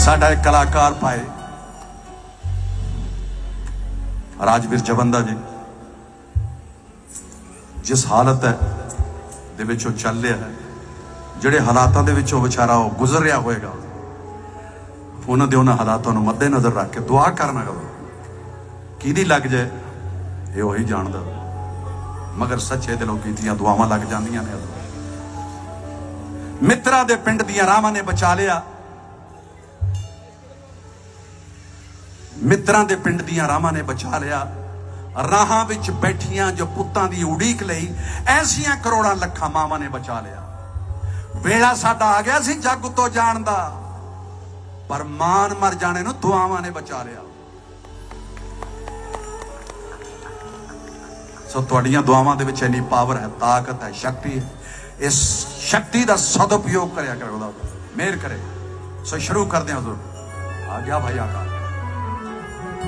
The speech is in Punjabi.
ਸਾਡਾ ਇੱਕ ਕਲਾਕਾਰ ਪਾਏ ਰਾਜਵੀਰ ਜਵੰਦਾ ਜੀ, ਜਿਸ ਹਾਲਤ ਹੈ ਦੇ ਵਿੱਚ ਉਹ ਚੱਲ ਰਿਹਾ ਹੈ, ਜਿਹੜੇ ਹਾਲਾਤਾਂ ਦੇ ਵਿੱਚ ਉਹ ਵਿਚਾਰਾ ਉਹ ਗੁਜ਼ਰ ਰਿਹਾ ਹੋਏਗਾ, ਉਹਨਾਂ ਦੇ ਉਹਨਾਂ ਹਾਲਾਤਾਂ ਨੂੰ ਮੱਦੇਨਜ਼ਰ ਰੱਖ ਕੇ ਦੁਆ ਕਰਨਾ ਕਰੋ ਕਿਹਦੀ ਲੱਗ ਜਾਏ, ਇਹ ਉਹੀ ਜਾਣਦਾ। ਮਗਰ ਸੱਚੇ ਦਿਲੋਂ ਕੀਤੀਆਂ ਦੁਆਵਾਂ ਲੱਗ ਜਾਂਦੀਆਂ ਨੇ। ਉਦੋਂ। ਮਿੱਤਰਾਂ ਦੇ ਪਿੰਡ ਦੀਆਂ ਰਾਵਾਂ ਨੇ ਬਚਾ ਲਿਆ। ਮਿੱਤਰਾਂ ਦੇ ਪਿੰਡ ਦੀਆਂ ਰਾਹਾਂ ਨੇ ਬਚਾ ਲਿਆ। ਰਾਹਾਂ ਵਿੱਚ ਬੈਠੀਆਂ ਜੋ ਪੁੱਤਾਂ ਦੀ ਉਡੀਕ ਲਈ ਐਸੀਆਂ ਕਰੋੜਾਂ ਲੱਖਾਂ ਮਾਵਾਂ ਨੇ ਬਚਾ ਲਿਆ। ਵੇਲਾ ਸਾਡਾ ਆ ਗਿਆ ਸੀ ਜੱਗ ਤੋਂ ਜਾਣ ਦਾ, ਪਰ ਮਾਨ ਮਰ ਜਾਣੇ ਨੂੰ ਦੁਆਵਾਂ ਨੇ ਬਚਾ ਲਿਆ। ਸੋ ਤੁਹਾਡੀਆਂ ਦੁਆਵਾਂ ਦੇ ਵਿੱਚ ਇੰਨੀ ਪਾਵਰ ਹੈ, ਤਾਕਤ ਹੈ, ਸ਼ਕਤੀ ਹੈ। ਇਸ ਸ਼ਕਤੀ ਦਾ ਸਦਉਪਯੋਗ ਕਰਿਆ ਕਰੋ ਉਹਦਾ ਮਿਹਰ ਕਰੇ। ਸੋ ਸ਼ੁਰੂ ਕਰਦੇ ਹਾਂ, ਹਜ਼ੂਰ। ਆ ਗਿਆ ਭਾਈ ਆਕਾ